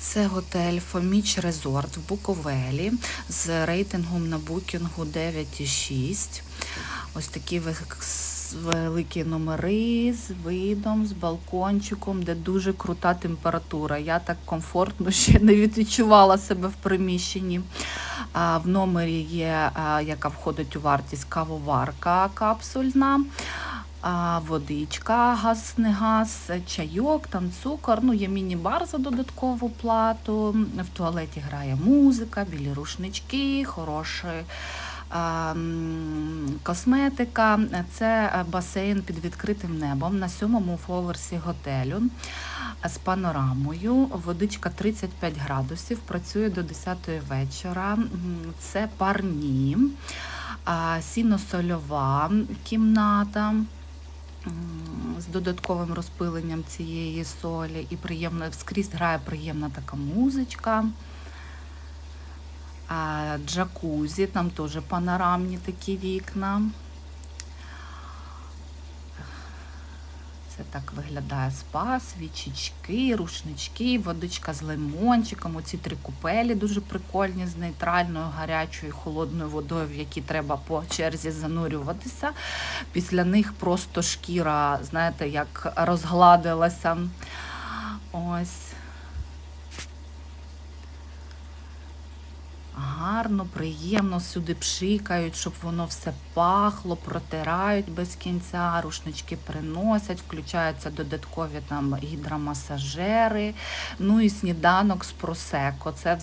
Це готель Фоміч Резорт в Буковелі з рейтингом на букінгу 9,6. Ось такі великі номери з видом, з балкончиком, де дуже крута температура. Я так комфортно ще не відчувала себе в приміщенні. В номері є, яка входить у вартість кавоварка капсульна. Водичка, газ, не газ, чайок, там цукор. Ну, є міні-бар за додаткову плату. В туалеті грає музика, білі рушнички, хороший. Косметика, це е, басейн під відкритим небом на сьомому поверсі готелю з панорамою. Водичка 35 градусів, працює до 10 вечора. Це парні, сіно-сольова кімната з додатковим розпиленням цієї солі і приємно скрізь грає приємна така музичка. А, джакузі, там теж панорамні такі вікна. Це так виглядає спа, свічечки, рушнички, водичка з лимончиком. Оці три купелі дуже прикольні з нейтральною, гарячою, холодною водою, в які треба по черзі занурюватися. Після них просто шкіра, знаєте, як розгладилася. Ось. Гарно, приємно сюди пшикають, щоб воно все пахло, протирають без кінця, рушнички приносять, включаються додаткові там гідромасажери, ну і сніданок з просеко. Це